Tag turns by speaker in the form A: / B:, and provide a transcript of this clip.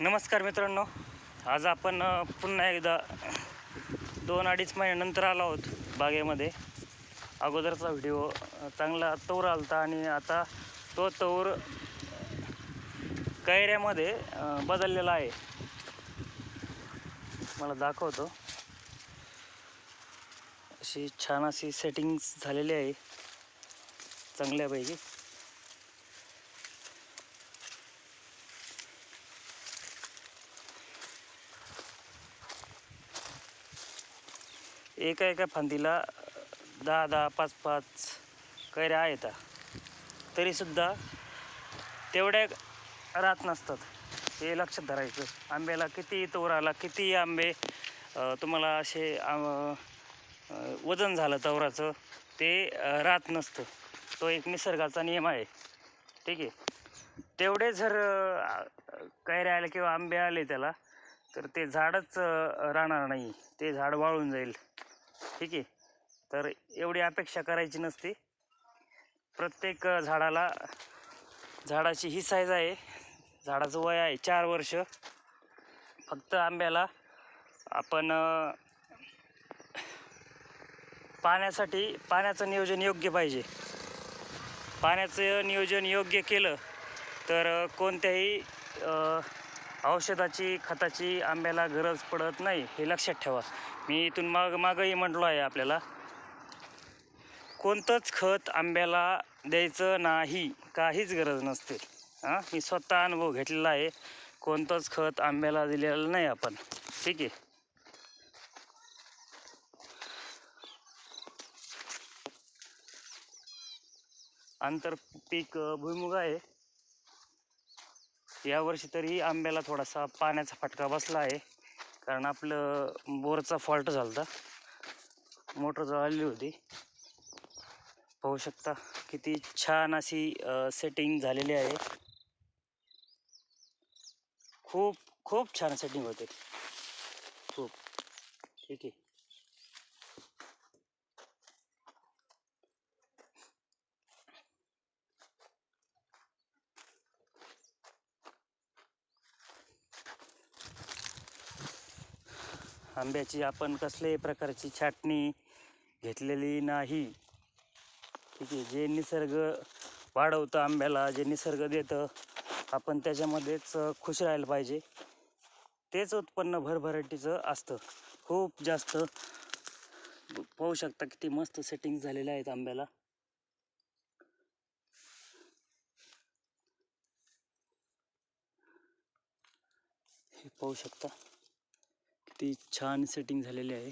A: नमस्कार मित्रांनो. आज आपण पुन्हा एकदा दोन अडीच महिन्यानंतर आलो आहोत बागेमध्ये. अगोदरचा व्हिडिओ चांगला तौर आलता आणि आता तो तौर कैऱ्यामध्ये बदललेला आहे. मला दाखवतो. अशी छान अशी सेटिंग्स झालेली आहे. चांगल्यापैकी. एका एका फांदीला दहा दहा पाच पाच कैऱ्या आहेत. तरीसुद्धा तेवढ्या राहत नसतात. हे लक्षात धरायचं. आंब्याला किती तोर आला किती आंबे तुम्हाला असे वजन झालं तवराचं ते राहत नसतं. तो एक निसर्गाचा नियम आहे. ठीक आहे? तेवढे जर कैऱ्या आले किंवा आंबे आले त्याला तर ते झाडच राहणार नाही. ते झाड वाळून जाईल. ठीक आहे? तर एवढी अपेक्षा करायची नसते. प्रत्येक झाडाला झाडाची ही साईज आहे. झाडाचं वय आहे चार वर्ष. फक्त आंब्याला आपण पाण्यासाठी पाण्याचं नियोजन योग्य पाहिजे. पाण्याचं नियोजन योग्य केलं तर कोणत्याही औषधाची खताची आंब्याला गरज पडत नाही हे लक्षात ठेवा. मी इथून माग मागंही म्हटलो आहे आपल्याला. कोणतंच खत आंब्याला द्यायचं नाही काहीच गरज नसते. हां? मी स्वतः अनुभव घेतलेला आहे. कोणतंच खत आंब्याला दिलेलं नाही आपण. ठीक आहे? आंतरपीक भुईमुग आहे. यावर्षी तरी आंब्याला थोडासा पाण्याचा फटका बसला आहे. कारण आपलं बोरचा फॉल्ट झाला होता मोटर जळाली होती. पाहू शकता किती छान अशी सेटिंग झालेली आहे. खूप खूप छान सेटिंग होते. खूप. ठीक आहे. आंब्याची आपण कसल्याही प्रकारची छाटणी घेतलेली नाही. ठीक आहे जे निसर्ग वाढवतं आंब्याला जे निसर्ग देतं आपण त्याच्यामध्येच खुश राहायला पाहिजे. तेच उत्पन्न भरभराटीचं असतं. खूप जास्त पाहू शकता किती मस्त सेटिंग झालेल्या आहेत आंब्याला. हे पाहू शकता. ती छान सेटिंग झालेली आहे.